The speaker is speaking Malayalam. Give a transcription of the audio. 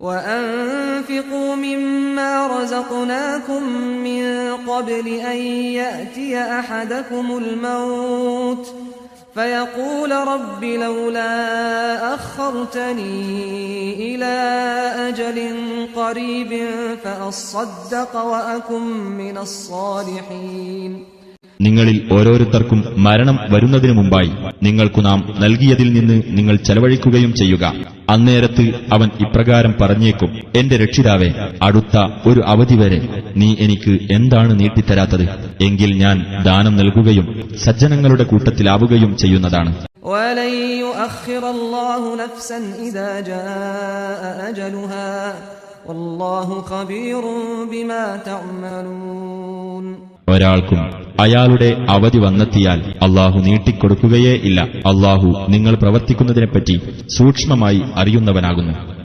وأنفقوا مما رزقناكم من قبل أن يأتي أحدكم الموت فيقول رب لولا أخرتني إلى أجل قريب فأصدق وأكن من الصالحين നിങ്ങളിൽ ഓരോരുത്തർക്കും മരണം വരുന്നതിനു മുമ്പായി നിങ്ങൾക്കു നാം നൽകിയതിൽ നിന്ന് നിങ്ങൾ ചെലവഴിക്കുകയും ചെയ്യുക അന്നേരത്ത് അവൻ ഇപ്രകാരം പറഞ്ഞേക്കും എന്റെ രക്ഷിതാവേ അടുത്ത ഒരു അവധി വരെ നീ എനിക്ക് എന്താണ് നീട്ടിത്തരാത്തത്? എങ്കിൽ ഞാൻ ദാനം നൽകുകയും സജ്ജനങ്ങളുടെ കൂട്ടത്തിലാവുകയും ചെയ്യുന്നതാണ്. ഒരാൾക്കും അയാളുടെ അവധി വന്നെത്തിയാൽ അള്ളാഹു നീട്ടിക്കൊടുക്കുകയേ ഇല്ല. അള്ളാഹു നിങ്ങൾ പ്രവർത്തിക്കുന്നതിനെപ്പറ്റി സൂക്ഷ്മമായി അറിയുന്നവനാകുന്നു.